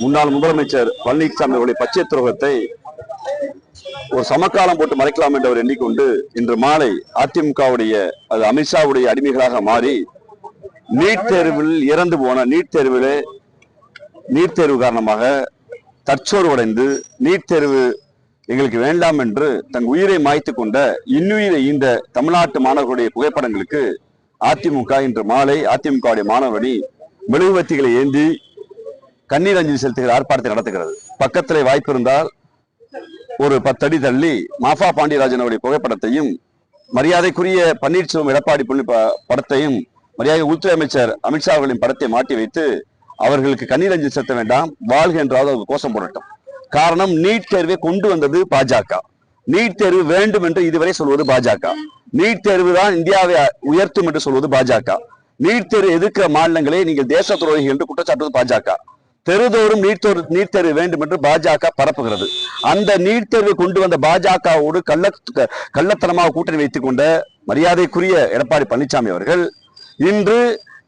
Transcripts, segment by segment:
முன்னாள் முதலமைச்சர் பழனிசாமி அவருடைய பச்சை துரோகத்தை ஒரு சமக்காலம் போட்டு மறைக்கலாம் என்று அவர் எண்ணிக்கொண்டு இன்று மாலை அதிமுகவுடைய அது அமித்ஷாவுடைய அடிமைகளாக மாறி நீட் தேர்வில் இறந்து போன நீட் தேர்விலே நீட் தேர்வு காரணமாக தற்சோர்வடைந்து நீட் தேர்வு எங்களுக்கு வேண்டாம் என்று தன் உயிரை மாய்த்து கொண்ட இன்னுயிரை ஈந்த தமிழ்நாட்டு மாணவர்களுடைய புகைப்படங்களுக்கு அதிமுக இன்று மாலை அதிமுகவுடைய மாணவரணி மெழுகுவத்திகளை ஏந்தி கண்ணீர் அஞ்சலி செலுத்துகிற ஆர்ப்பாட்டத்தை நடத்துகிறது. பக்கத்திலே வாய்ப்பு இருந்தால் ஒரு பத்தடி தள்ளி மாஃபா பாண்டியராஜன் அவருடைய புகைப்படத்தையும் மரியாதைக்குரிய பன்னீர்செல்வம் எடப்பாடி பழனி படத்தையும் மரியாதை உள்துறை அமைச்சர் அமித்ஷா அவர்களின் படத்தை மாட்டி வைத்து அவர்களுக்கு கண்ணீர் அஞ்சலி செலுத்த வேண்டாம் வாழ்க என்றாவது அவங்க கோஷம் போடட்டும். காரணம் நீட் தேர்வை கொண்டு வந்தது பாஜக. நீட் தேர்வு வேண்டும் என்று இதுவரை சொல்வது பாஜக. நீட் தேர்வு தான் இந்தியாவை உயர்த்தும் என்று சொல்வது பாஜக. நீட் தேர்வு எதிர்க்கிற மாநிலங்களை நீங்கள் தேச துரோகி என்று குற்றச்சாட்டுவது பாஜக. தெருதோறும் நீட் நீட் தேர்வு வேண்டும் என்று பாஜக பரப்புகிறது. அந்த நீட் தேர்வு கொண்டு வந்த பாஜகவோடு கள்ள கள்ளத்தனமாக கூட்டணி வைத்துக் கொண்ட மரியாதைக்குரிய எடப்பாடி பழனிசாமி அவர்கள் இன்று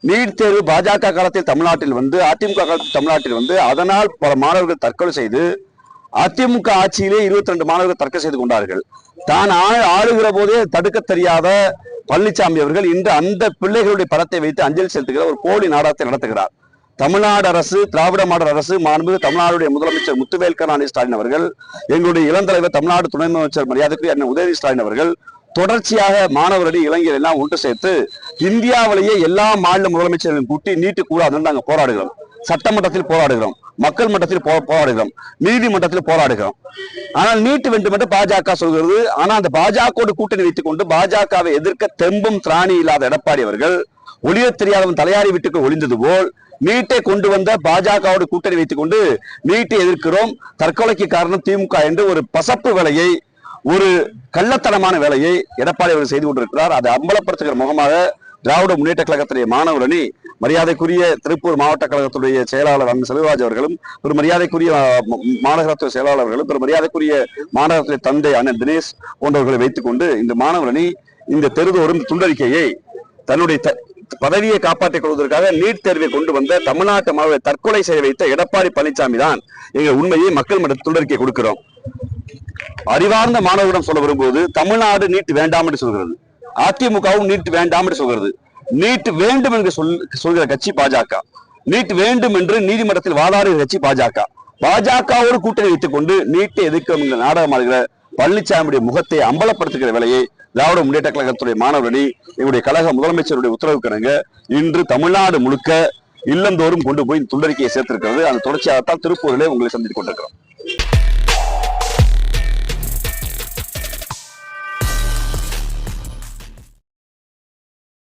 நீட் தேர்வு பாஜக காலத்தில் தமிழ்நாட்டில் வந்து அதிமுக காலத்தில் தமிழ்நாட்டில் வந்து அதனால் பல மாணவர்கள் தற்கொலை செய்து அதிமுக ஆட்சியிலே இருபத்தி ரெண்டு மாணவர்கள் தற்கொலை செய்து கொண்டார்கள். தான் ஆ- ஆளுகிற போதே தடுக்க தெரியாத பழனிசாமி அவர்கள் இன்று அந்த பிள்ளைகளுடைய படத்தை வைத்து அஞ்சலி செலுத்துகிற ஒரு போலி நாடகத்தை நடத்துகிறார். தமிழ்நாடு அரசு திராவிட மாடல் அரசு மாண்புமிகு தமிழ்நாடுடைய முதலமைச்சர் முத்துவேல் கருணாநிதி ஸ்டாலின் அவர்கள் எங்களுடைய இளந்தலைவர் தமிழ்நாடு துணை முதலமைச்சர் மரியாதைக்கு அண்ணன் உதயநிதி ஸ்டாலின் அவர்கள் தொடர்ச்சியாக மாணவர்களின் இளைஞர் எல்லாம் ஒன்று சேர்த்து இந்தியாவிலேயே எல்லா மாநில முதலமைச்சர்களும் கூட்டி நீட்டு கூடாதுன்னு நாங்கள் போராடுகிறோம். சட்டமன்றத்தில் போராடுகிறோம். மக்கள் மன்றத்தில் போ- போராடுகிறோம். நீதிமன்றத்தில் போராடுகிறோம். ஆனால் நீட்டு வேண்டும் என்று பாஜக சொல்கிறது. ஆனால் அந்த பாஜகவோடு கூட்டணி வைத்துக் கொண்டு பாஜகவை எதிர்க்க தெம்பும் திராணி இல்லாத எடப்பாடி அவர்கள் ஒளிய தெரியாதவன் தலையாரி வீட்டுக்கு ஒளிந்தது போல் நீட்டை கொண்டு வந்த பாஜகவோட கூட்டணி வைத்துக் கொண்டு நீட்டை எதிர்க்கிறோம். தற்கொலைக்கு காரணம் திமுக என்று ஒரு பசப்பு வேலையை ஒரு கள்ளத்தனமான வேலையை எடப்பாடி அவர்கள் செய்து கொண்டிருக்கிறார். அதை அம்பலப்படுத்துகிற முகமாக திராவிட முன்னேற்ற கழகத்துடைய மாணவர் அணி மரியாதைக்குரிய திருப்பூர் மாவட்ட கழகத்துடைய செயலாளர் அண்ணன் செல்வராஜ் அவர்களும் ஒரு மரியாதைக்குரிய அஹ், மாநகரத்துவ செயலாளர்களும் ஒரு மரியாதைக்குரிய மாநகரத்துடைய தந்தை அண்ணன் தினேஷ் போன்றவர்களை வைத்துக்கொண்டு இந்த மாணவர் அணி இந்த தெருதோறும் துண்டறிக்கையை தன்னுடைய த- பதவியை காப்பாற்றிக் கொள்வதற்காக நீட் தேர்வை கொண்டு வந்த தமிழ்நாட்டு மாணவரை தற்கொலை செய்ய வைத்த எடப்பாடி பழனிசாமி தான் எங்கள் உண்மையை மக்கள் மன்ற துண்டறிக்கை கொடுக்கிறோம். அறிவார்ந்த மாணவரிடம் சொல்ல வரும்போது தமிழ்நாடு நீட் வேண்டாம் என்று சொல்கிறது. அதிமுகவும் நீட் வேண்டாம் என்று சொல்கிறது. நீட் வேண்டும் என்று சொல் சொல்கிற கட்சி பாஜக. நீட் வேண்டும் என்று நீதிமன்றத்தில் வாதாடுகிற கட்சி பாஜக. பாஜகவோடு கூட்டணி வைத்துக் கொண்டு நீட்டை எதிர்க்கும் என்ற நாடகமாடுகிற பழனிசாமியுடைய முகத்தை அம்பலப்படுத்துகிற வேலையை திராவிட முன்னேற்ற கழகத்துடைய மாணவரணி எங்களுடைய கழக முதலமைச்சருடைய உத்தரவுக்கிணங்க. இன்று தமிழ்நாடு முழுக்க இல்லந்தோறும் கொண்டு போய் துண்டறிக்கையை சேர்த்திருக்கிறது. அந்த தொடர்ச்சியாகத்தான் திருப்பூரிலே உங்களை சந்தித்துக் கொண்டிருக்கிறோம்.